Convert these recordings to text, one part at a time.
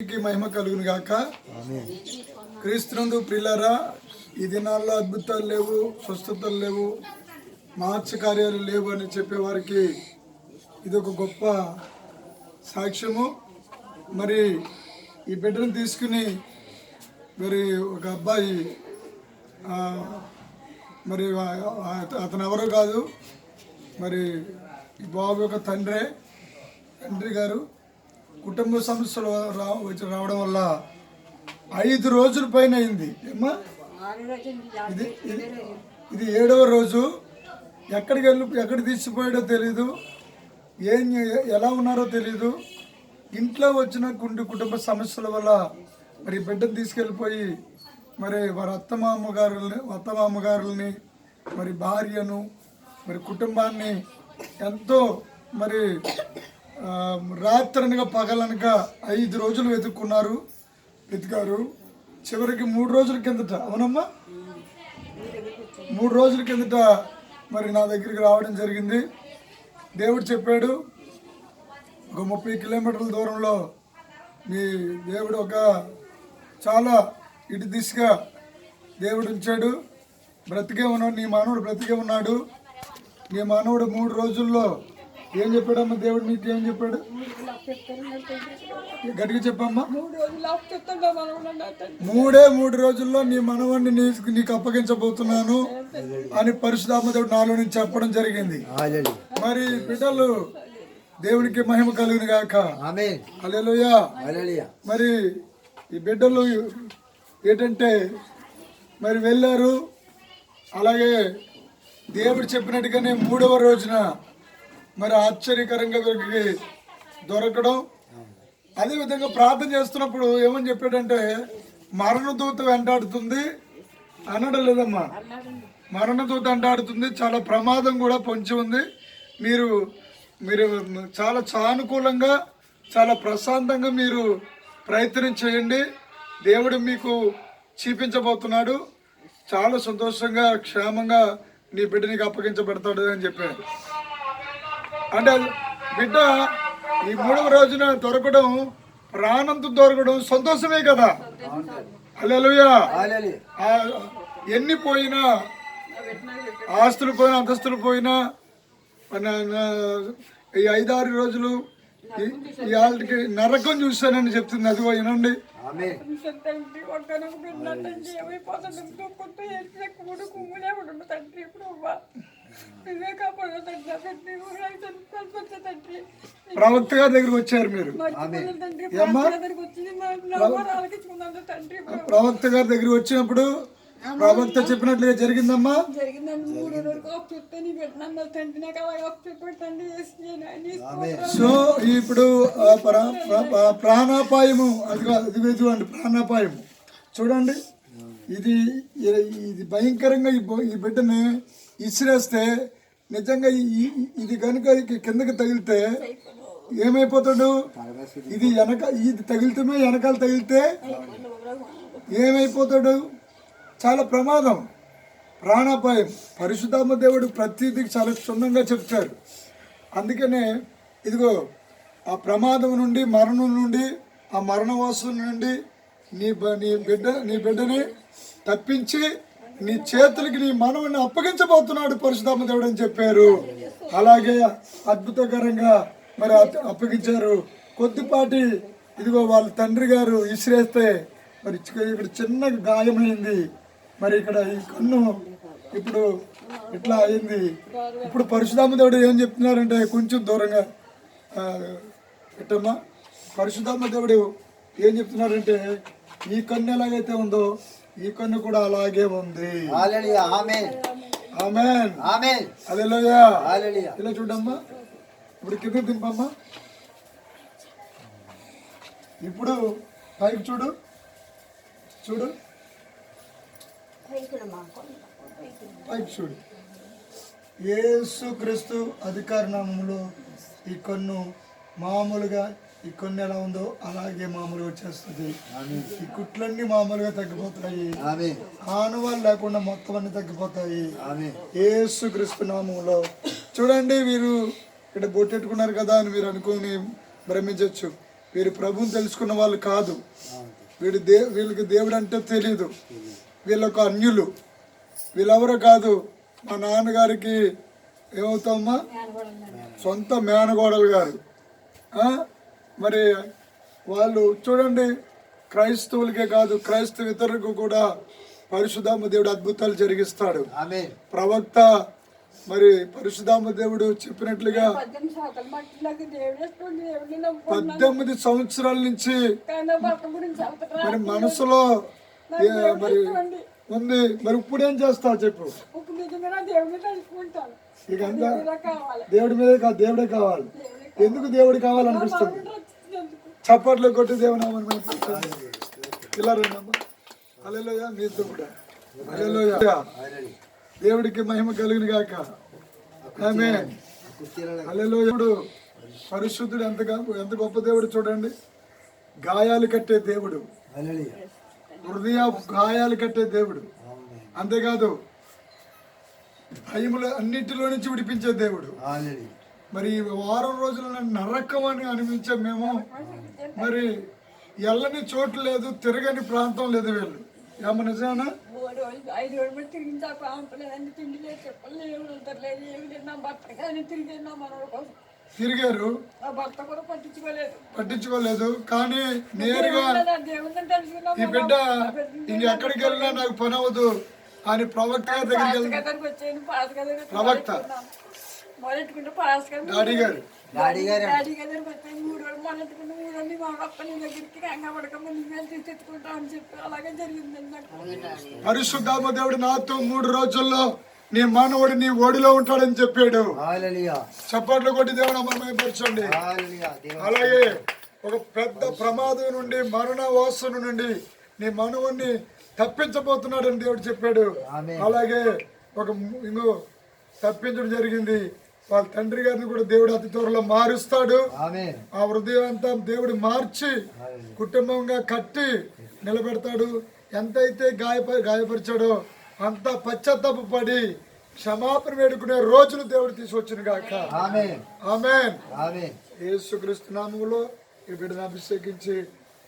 మహిమ కలుగును గాక. క్రీస్తునందు ప్రిలారా ఈ దినాల్లో అద్భుతాలు లేవు స్వస్థతలు లేవు మార్చ కార్యాలు లేవు అని చెప్పే వారికి ఇది ఒక గొప్ప సాక్ష్యము. మరి ఈ బిడ్డను తీసుకుని మరి ఒక అబ్బాయి మరి అతను ఎవరో కాదు మరి ఈ బాబు యొక్క తండ్రే తండ్రి గారు. కుటుంబ సమస్యలు రా వచ్చి రావడం వల్ల ఐదు రోజుల పైన అయింది. ఏమ్మా? ఇది ఇది ఏడవ రోజు. ఎక్కడికి వెళ్ళి ఎక్కడ తీసిపోయాడో తెలీదు. ఏం ఎలా ఉన్నారో తెలీదు. ఇంట్లో వచ్చిన కుండి కుటుంబ సమస్యల వల్ల మరి బిడ్డను తీసుకెళ్ళిపోయి మరి వారి అత్తమామ గారుల్ని మరి భార్యను మరి కుటుంబాన్ని ఎంతో మరి రాత్రనగా పగలనక ఐదు రోజులు వెతుక్కున్నారు వెతికారు. చివరికి మూడు రోజుల కిందట అవునమ్మా? మూడు రోజుల కిందట మరి నా దగ్గరికి రావడం జరిగింది. దేవుడు చెప్పాడు ఒక ముప్పై కిలోమీటర్ల దూరంలో మీ దేవుడు ఒక చాలా ఇటు దిశగా దేవుడు ఉంచాడు బ్రతికే ఉన్నాడు నీ మానవుడు బ్రతికే ఉన్నాడు. నీ మానవుడు మూడు రోజుల్లో ఏం చెప్పాడమ్మా దేవుడు నీకు ఏం చెప్పాడు? గట్టిగా చెప్పమ్మా. మూడు మూడే మూడు రోజుల్లో నీ మనవాడిని నీకు నీకు అప్పగించబోతున్నాను అని పరిశుధాత్మ దేవుడు నాలో నుంచి చెప్పడం జరిగింది. మరి బిడ్డలు దేవునికి మహిమ కలుగును గాక. మరి ఈ బిడ్డలు ఏంటంటే మరి వెళ్ళారు. అలాగే దేవుడు చెప్పినట్టుగానే మూడవ రోజున మరి ఆశ్చర్యకరంగా వీరికి దొరకడం. అదేవిధంగా ప్రార్థన చేస్తున్నప్పుడు ఏమని చెప్పాడంటే మరణదూత వెంటాడుతుంది అనడం లేదమ్మా. మరణదూత వెంటాడుతుంది చాలా ప్రమాదం కూడా పొంచి ఉంది. మీరు మీరు చాలా సానుకూలంగా చాలా ప్రశాంతంగా మీరు ప్రయత్నం చేయండి. దేవుడు మీకు చూపించబోతున్నాడు. చాలా సంతోషంగా క్షేమంగా నీ బిడ్డ నీకు అప్పగించబడతాడు అని చెప్పాడు. అంటే బిడ్డ ఈ మూడవ రోజున దొరకడం ప్రాణంతో దొరకడం సంతోషమే కదా. హల్లెలూయా. హల్లెలూయా ఆ ఎన్ని పోయినా ఆస్తులు పోయినా అంతస్తులు పోయినా ఈ ఐదారు రోజులు వాళ్ళకి నరకం చూశానని చెప్తుంది. అది వినండి. తండ్రి నువ్వే కాపాడు తండ్రి తండ్రి ప్రవక్త గారి దగ్గరికి వచ్చారు మీరు ప్రవక్త గారి దగ్గరికి వచ్చినప్పుడు ప్రవక్త చెప్పినట్లుగా జరిగిందమ్మా. సో ఇప్పుడు ప్రాణాపాయము అది అది అండి ప్రాణాపాయము. చూడండి. ఇది ఇది భయంకరంగా ఈ బిడ్డని ఇసిరేస్తే నిజంగా ఇది కనుక కిందకి తగిలితే ఏమైపోతాడు? ఇది వెనక ఇది తగిలితే వెనకాల తగిలితే ఏమైపోతాడు? చాలా ప్రమాదం. ప్రాణాపాయం. పరిశుద్ధాత్మ దేవుడు ప్రతిదీ చాలా క్షుణ్ణంగా చెప్తారు అందుకనే ఇదిగో ఆ ప్రమాదం నుండి మరణం నుండి ఆ మరణవాసం నుండి నీ బ- నీ బిడ్డ నీ బిడ్డని తప్పించి నీ చేతులకి నీ మనవుని అప్పగించబోతున్నాడు పరిశుధాత్మ దేవుడు అని చెప్పారు. అలాగే అద్భుతకరంగా మరి అప్పగించారు. కొద్దిపాటి ఇదిగో వాళ్ళ తండ్రి గారు ఇసిరేస్తే మరి ఇక్కడ చిన్న గాయమైంది. మరి ఇక్కడ ఈ కన్ను ఇప్పుడు ఇట్లా అయింది. ఇప్పుడు పరిశుధాత్మ దేవుడు ఏం చెప్తున్నారంటే కొంచెం దూరంగా ఎట్టమ్మా పెట్టమ్మా. దేవుడు ఏం చెప్తున్నారంటే ఈ కన్ను ఎలాగైతే ఉందో ఈ కన్ను కూడా అలాగే ఉంది. ఇలా చూడమ్మా. ఇప్పుడు కింద దింపమ్మా. ఇప్పుడు పైకి చూడు. చూడు. పైకి చూడు. యేసు క్రీస్తు అధికార నామంలో ఈ కన్ను మామూలుగా ఈ కన్ను ఎలా ఉందో అలాగే మామూలుగా వచ్చేస్తుంది. ఈ కుట్లన్నీ మామూలుగా తగ్గిపోతాయి. ఆమె ఆనవాళ్ళు లేకుండా మొత్తం అన్ని తగ్గిపోతాయి. ఆమె యేసు క్రీస్తు నామంలో. చూడండి మీరు ఇక్కడ బొట్టెట్టుకున్నారు కదా అని మీరు అనుకుని భ్రమించవచ్చు వీరు ప్రభుని తెలుసుకున్న వాళ్ళు కాదు. వీడు దే వీళ్ళకి దేవుడు అంటే తెలియదు వీళ్ళొక అన్యులు. వీళ్ళెవరో కాదు. మా నాన్నగారికి ఏమవుతామా సొంత మేనగోడలు గారు. ఆ? మరి వాళ్ళు చూడండి క్రైస్తవులకే కాదు క్రైస్తవ ఇతరులకు కూడా పరిశుధామ దేవుడు అద్భుతాలు జరిగిస్తాడు. ప్రవక్త మరి పరిశుధామ దేవుడు చెప్పినట్లుగా పద్దెనిమిది సంవత్సరాలు నుంచి మరి మనసులో మరి ఉంది. మరి ఇప్పుడు ఏం చేస్తావు చెప్పు. ఇక దేవుడి మీదే కాదు దేవుడే కావాలి. ఎందుకు దేవుడు కావాలనిపిస్తుంది? చప్పట్లు కొట్టి దేవునామని మేము ఇలా అలెలోయ మీతో కూడా. అలెలోయ దేవుడికి మహిమ కలిగిన గాక. ఆమె అలెలోయుడు పరిశుద్ధుడు ఎంత ఎంత గొప్ప దేవుడు చూడండి. గాయాలు కట్టే దేవుడు. హృదయ గాయాలు కట్టే దేవుడు. అంతేకాదు భయములు అన్నిటిలో నుంచి విడిపించే దేవుడు. మరి వారం రోజులు నరకం అని అనిపించే మేము మరి ఎల్లని చోటు లేదు తిరగని ప్రాంతం లేదు వీళ్ళు. ఐదు రోజులు తిండి లేదు ఏమి వెళ్తలేదు ఏమి లేదు. నా భర్త కానీ తిరిగి నా మనవడు కోసం. తిరిగారు? నా భర్త కూడా పట్టించుకోలేదు. పట్టించుకోలేదు. కానీ నేరుగా ఈ బిడ్డ ఎక్కడికి వెళ్ళినా నాకు పని అవ్వదు. అని ప్రవక్త గారి దగ్గరికి దగ్గర ప్రవక్త. మొదలెట్టుకుంటే పాస్ కదా డాడీ గారు. డాడీ గారు. డాడీ దగ్గరికి వచ్చాను మూడు రోజులు మొదలెట్టుకుంటే మూడు రోజులు మా అప్ప నీ దగ్గరికి కంగా పడకమ్మ నీ వెళ్ళి తీసుకెత్తుకుంటా అని చెప్పి అలాగే జరిగిందండి నాకు పరిశుద్ధాత్మ దేవుడు నాతో మూడు రోజుల్లో నీ మానవుడు నీ ఓడిలో ఉంటాడని చెప్పాడు. చప్పట్లు కొట్టి దేవుడు మహిమపరచండి అలాగే ఒక పెద్ద ప్రమాదం నుండి మరణ వాసన నుండి నీ మనవుణ్ణి తప్పించబోతున్నాడని దేవుడు చెప్పాడు. అలాగే ఒక ఇంకో తప్పించడం జరిగింది. వాళ్ళ తండ్రి గారిని కూడా దేవుడు అతి త్వరలో మారుస్తాడు. ఆ హృదయం అంతా దేవుడు మార్చి కుటుంబంగా కట్టి నిలబెడతాడు. ఎంతైతే గాయప గాయపరిచాడో అంత పశ్చాత్తాప పడి క్షమాపణ వేడుకునే రోజులు దేవుడు తీసుకొచ్చిన గాక. ఆమెన్. యేసుక్రీస్తు నామములో ఈ బిడ్డను అభిషేకించి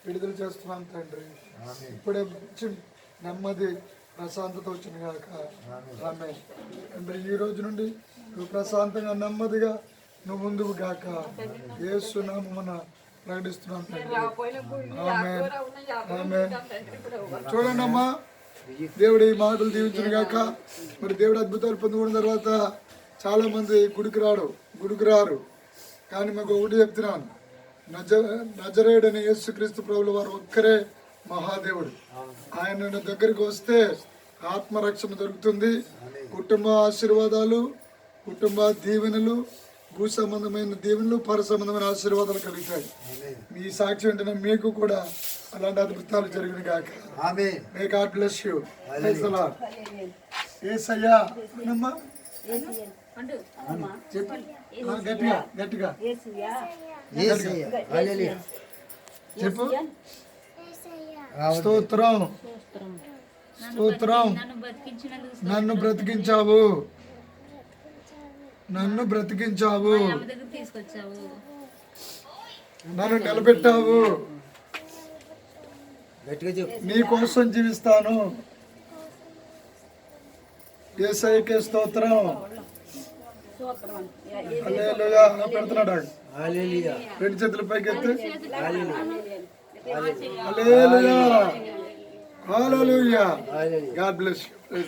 విడుదల చేస్తున్నాం తండ్రి. ఇప్పుడే నెమ్మది ప్రశాంతత వచ్చిన గాక. ఆమె తండ్రి ఈ రోజు నుండి నువ్వు ప్రశాంతంగా నెమ్మదిగా నువ్వు ముందుకు గాక. యేసు ప్రకటిస్తున్నాను ప్రకటిస్తున్నాం చూడండి అమ్మా దేవుడు ఈ మాటలు దీవించిన గాక. మరి దేవుడు అద్భుతాలు పొందుకున్న తర్వాత చాలా మంది గుడికి రాడు గుడికి రారు కానీ మాకు ఒకటి చెప్తున్నాను. నజ నజరేయుడని యేసుక్రీస్తు ప్రభుల వారు ఒక్కరే మహాదేవుడు. ఆయన దగ్గరికి వస్తే ఆత్మరక్షణ దొరుకుతుంది. కుటుంబ ఆశీర్వాదాలు కుటుంబ దీవెనలు భూ సంబంధమైన దీవెనలు పర సంబంధమైన ఆశీర్వాదాలు కలుగుతాయి. మీ సాక్షి వెంటనే మీకు కూడా అలాంటి అద్భుతాలు జరిగిన కాక మే గాడ్ బ్లెస్ యూ ఏసయ్యా గట్టిగా గట్టిగా. చెప్పు. స్తోత్రం. స్తోత్రం. నన్ను బ్రతికించావు. నన్ను బ్రతికించావు. నన్ను నిలబెట్టావు. నీ కోసం జీవిస్తాను. ఏసైకే స్తోత్రం. పెడుతున్నాడు రెండు చేతుల పైకి ఎత్తి hallelujah. Hallelujah. God bless you